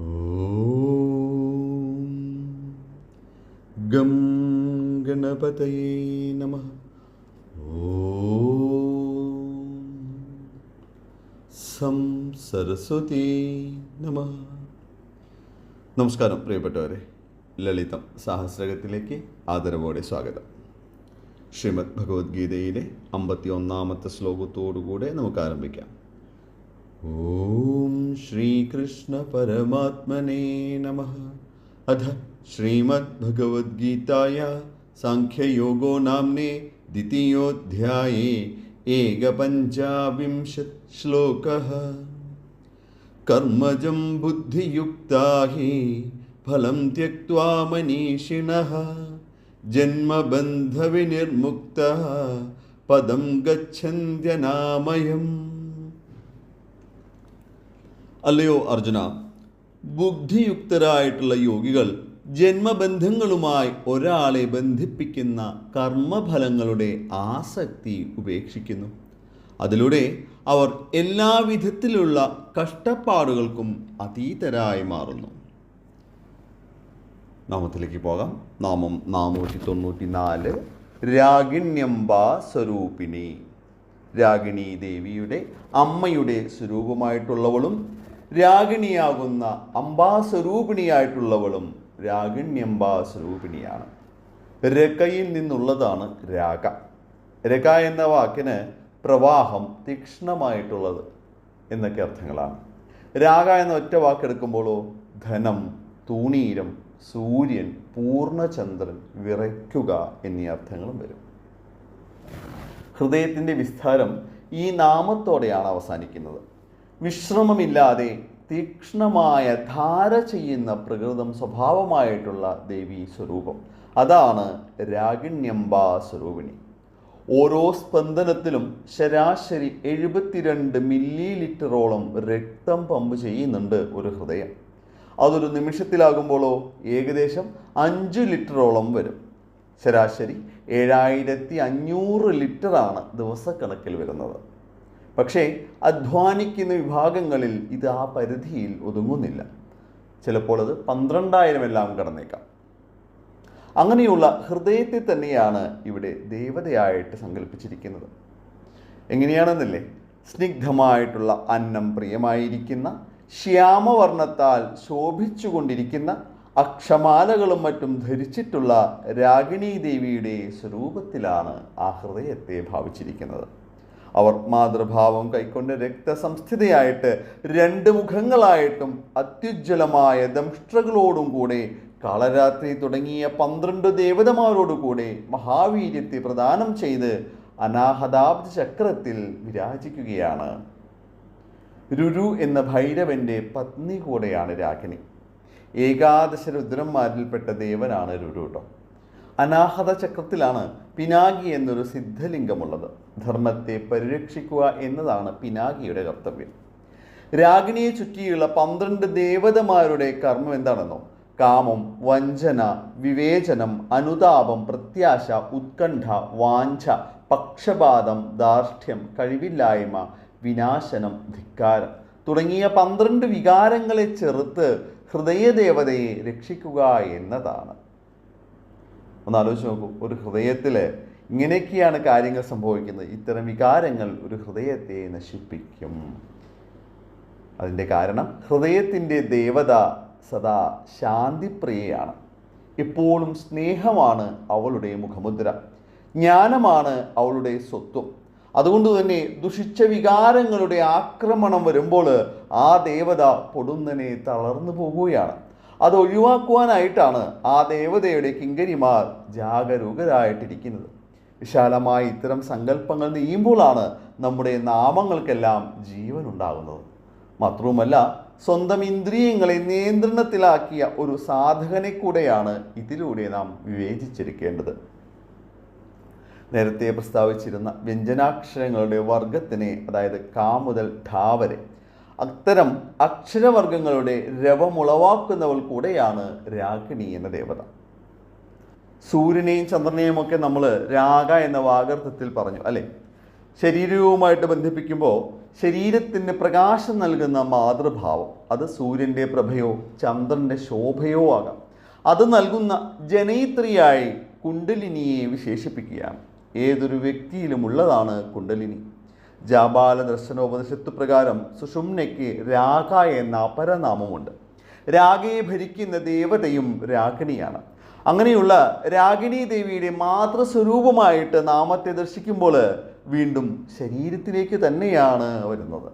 ഓം gum ഗണപതയേ നമ. ഓം some Saraswati നമ. നമസ്കാരം പ്രിയപ്പെട്ടവരെ ലളിതം സാഹസ്രകത്തിലേക്ക് ആദരവോടെ സ്വാഗതം. ശ്രീമദ് ഭഗവത്ഗീതയിലെ അമ്പത്തി ഒന്നാമത്തെ ശ്ലോകത്തോടുകൂടെ നമുക്ക് ആരംഭിക്കാം. ॐ श्रीकृष्णपरमात्मने नमः। अथ श्रीमद्भगवद्गीताया साङ्ख्ययोगो नाम्ने द्वितीयोऽध्याये एकपञ्चाविंशश्लोकः कर्मजं बुद्धियुक्ता हि फलं त्यक्त्वा मनीषिणः। जन्मबन्धविनिर्मुक्तः। पदं गच्छन्त्यनामयम्। അല്ലയോ അർജുന? ബുദ്ധിയുക്തരായിട്ടുള്ള യോഗികൾ ജന്മബന്ധങ്ങളുമായി ഒരാളെ ബന്ധിപ്പിക്കുന്ന കർമ്മഫലങ്ങളുടെ ആസക്തി ഉപേക്ഷിക്കുന്നു. അതിലൂടെ അവർ എല്ലാവിധത്തിലുള്ള കഷ്ടപ്പാടുകൾക്കും അതീതരായി മാറുന്നു. നാമത്തിലേക്ക് പോകാം. നാമം നാനൂറ്റി തൊണ്ണൂറ്റി നാല് രാഗിണ്യംബ സ്വരൂപിണി. രാഗിണി ദേവിയുടെ അമ്മയുടെ സ്വരൂപമായിട്ടുള്ളവളും രാഗിണിയാകുന്ന അംബാസ്വരൂപിണിയായിട്ടുള്ളവളും രാഗിണ്യംബാസ്വരൂപിണിയാണ് രകയിൽ നിന്നുള്ളതാണ് രാഗ. രക എന്ന വാക്കിന് പ്രവാഹം തീക്ഷ്ണമായിട്ടുള്ളത് എന്നൊക്കെ അർത്ഥങ്ങളാണ്. രാഗ എന്ന ഒറ്റ വാക്കെടുക്കുമ്പോഴോ ധനം തൂണീരം സൂര്യൻ പൂർണചന്ദ്രൻ വിറയ്ക്കുക എന്നീ അർത്ഥങ്ങളും വരും. ഹൃദയത്തിന്റെ വിസ്താരം ഈ നാമത്തോടെയാണ് അവസാനിക്കുന്നത്. വിശ്രമമില്ലാതെ തീക്ഷ്ണമായ ധാര ചെയ്യുന്ന പ്രകൃതം സ്വഭാവമായിട്ടുള്ള ദേവി സ്വരൂപം. അതാണ് രാഗിണ്യംബാ സ്വരൂപിണി. ഓരോ സ്പന്ദനത്തിലും ശരാശരി എഴുപത്തിരണ്ട് മില്ലി ലിറ്ററോളം രക്തം പമ്പ് ചെയ്യുന്നുണ്ട് ഒരു ഹൃദയം. അതൊരു നിമിഷത്തിലാകുമ്പോഴോ ഏകദേശം അഞ്ച് ലിറ്ററോളം വരും. ശരാശരി ഏഴായിരത്തി അഞ്ഞൂറ് ലിറ്ററാണ് ദിവസക്കണക്കിൽ വരുന്നത്. പക്ഷേ അധ്വാനിക്കുന്ന വിഭാഗങ്ങളിൽ ഇത് ആ പരിധിയിൽ ഒതുങ്ങുന്നില്ല. ചിലപ്പോൾ അത് പന്ത്രണ്ടായിരം എല്ലാം കടന്നേക്കാം. അങ്ങനെയുള്ള ഹൃദയത്തെ തന്നെയാണ് ഇവിടെ ദേവതയായിട്ട് സങ്കല്പിച്ചിരിക്കുന്നത് എങ്ങനെയാണെന്നല്ലേ? സ്നിഗ്ധമായിട്ടുള്ള അന്നം പ്രിയമായിരിക്കുന്ന ശ്യാമവർണത്താൽ ശോഭിച്ചുകൊണ്ടിരിക്കുന്ന അക്ഷമാലകളും മറ്റും ധരിച്ചിട്ടുള്ള രാഗിണി ദേവിയുടെ സ്വരൂപത്തിലാണ് ആ ഹൃദയത്തെ ഭാവിച്ചിരിക്കുന്നത്. അവർ മാതൃഭാവം കൈക്കൊണ്ട് രക്തസംസ്ഥിതയായിട്ട് രണ്ട് മുഖങ്ങളായിട്ടും അത്യുജ്വലമായ ദംഷ്ട്രകളോടും കൂടെ കാളരാത്രി തുടങ്ങിയ പന്ത്രണ്ട് ദേവതമാരോടുകൂടെ മഹാവീര്യത്തെ പ്രദാനം ചെയ്ത് അനാഹതാബ്ദ ചക്രത്തിൽ വിരാജിക്കുകയാണ്. രുരു എന്ന ഭൈരവന്റെ പത്നി കൂടെയാണ് രാഗിണി. ഏകാദശ രുദ്രന്മാരിൽപ്പെട്ട ദേവനാണ് രുരു കേട്ടോ അനാഹത ചക്രത്തിലാണ് പിനാകി എന്നൊരു സിദ്ധലിംഗമുള്ളത്. ധർമ്മത്തെ പരിരക്ഷിക്കുക എന്നതാണ് പിനാകിയുടെ കർത്തവ്യം. രാഗിണിയെ ചുറ്റിയുള്ള പന്ത്രണ്ട് ദേവതമാരുടെ കർമ്മം എന്താണെന്നോ? കാമം വഞ്ചന വിവേചനം അനുതാപം പ്രത്യാശ ഉത്കണ്ഠ വാഞ്ച പക്ഷപാതം ദാർഷ്ട്യം കഴിവില്ലായ്മ വിനാശനം ധിക്കാരം തുടങ്ങിയ പന്ത്രണ്ട് വികാരങ്ങളെ ചെറുത്ത് ഹൃദയദേവതയെ രക്ഷിക്കുക എന്നതാണ്. ഒന്ന് ആലോചിച്ച് നോക്കൂ. ഒരു ഹൃദയത്തിൽ ഇങ്ങനെയൊക്കെയാണ് കാര്യങ്ങൾ സംഭവിക്കുന്നത്. ഇത്തരം വികാരങ്ങൾ ഒരു ഹൃദയത്തെ നശിപ്പിക്കും. അതിന്റെ കാരണം ഹൃദയത്തിന്റെ ദേവത സദാ ശാന്തിപ്രിയയാണ്. എപ്പോഴും സ്നേഹമാണ് അവളുടെ മുഖമുദ്ര. ജ്ഞാനമാണ് അവളുടെ സ്വത്വം. അതുകൊണ്ട് തന്നെ ദുഷിച്ച വികാരങ്ങളുടെ ആക്രമണം വരുമ്പോൾ ആ ദേവത പൊടുന്നനെ തളർന്നു പോകുകയാണ്. അത് ഒഴിവാക്കുവാനായിട്ടാണ് ആ ദേവതയുടെ കിങ്കരിമാർ ജാഗരൂകരായിട്ടിരിക്കുന്നത്. വിശാലമായ ഇത്തരം സങ്കല്പങ്ങൾ നീയുമ്പോഴാണ് നമ്മുടെ നാമങ്ങൾക്കെല്ലാം ജീവൻ ഉണ്ടാകുന്നത് മാത്രവുമല്ല സ്വന്തം ഇന്ദ്രിയങ്ങളെ നിയന്ത്രണത്തിലാക്കിയ ഒരു സാധകനെ കൂടെയാണ് ഇതിലൂടെ നാം വിവേചിച്ചിരിക്കേണ്ടത്. നേരത്തെ പ്രസ്താവിച്ചിരുന്ന വ്യഞ്ജനാക്ഷരങ്ങളുടെ വർഗത്തിനെ അതായത് കാ മുതൽ ഠാ വരെ അത്തരം അക്ഷരവർഗങ്ങളുടെ രവമുളവാക്കുന്നവൾ കൂടെയാണ് രാഗിണി എന്ന ദേവത. സൂര്യനെയും ചന്ദ്രനെയും ഒക്കെ നമ്മൾ രാഗ എന്ന വാഗർത്ഥത്തിൽ പറഞ്ഞു അല്ലേ? ശരീരവുമായിട്ട് ബന്ധിപ്പിക്കുമ്പോൾ ശരീരത്തിന് പ്രകാശം നൽകുന്ന മാതൃഭാവം അത് സൂര്യന്റെ പ്രഭയോ ചന്ദ്രന്റെ ശോഭയോ ആകാം. അത് നൽകുന്ന ജനയിത്രിയായി കുണ്ടലിനിയെ വിശേഷിപ്പിക്കുകയാണ്. ഏതൊരു വ്യക്തിയിലും ഉള്ളതാണ് കുണ്ടലിനി ജാബാല ദർശനോപനിഷത്ത് പ്രകാരം സുഷുമ്നയ്ക്ക് രാഗ എന്ന അപരനാമമുണ്ട്. രാഗയെ ഭരിക്കുന്ന ദേവതയും രാഗിണിയാണ്. അങ്ങനെയുള്ള രാഗിണി ദേവിയുടെ മാതൃസ്വരൂപമായിട്ട് നാമത്തെ ദർശിക്കുമ്പോൾ വീണ്ടും ശരീരത്തിലേക്ക് തന്നെയാണ് വരുന്നത്.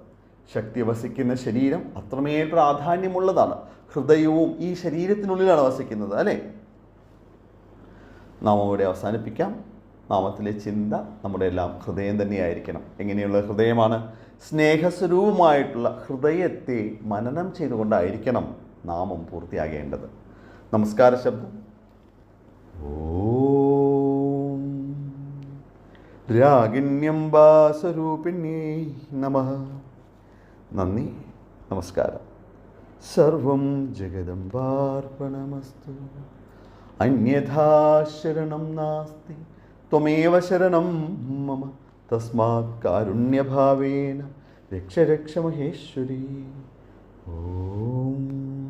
ശക്തി വസിക്കുന്ന ശരീരം അത്രമേൽ പ്രാധാന്യമുള്ളതാണ്. ഹൃദയവും ഈ ശരീരത്തിനുള്ളിലാണ് വസിക്കുന്നത് അല്ലേ? നാം ഇവിടെ അവസാനിപ്പിക്കാം. നാമത്തിലെ ചിന്ത നമ്മുടെ എല്ലാം ഹൃദയം തന്നെയായിരിക്കണം. എങ്ങനെയുള്ള ഹൃദയമാണ്? സ്നേഹസ്വരൂപമായിട്ടുള്ള ഹൃദയത്തെ മനനം ചെയ്തുകൊണ്ടായിരിക്കണം നാമം പൂർത്തിയാകേണ്ടത്. നമസ്കാര ശബ്ദം. ഓം. രാഗിണ്യംബാസ്വരൂപിണ്യേ നമ. നന്ദി. നമസ്കാരം. സർവം ജഗദംബാർപ്പണമസ്തു അന്യഥാ ശരണം നാസ്തി. ത്വമേവ ശരണം. മമ തസ്മാത് കാരുണ്യഭാവേന രക്ഷ രക്ഷ മഹേശ്വരി. ഓം.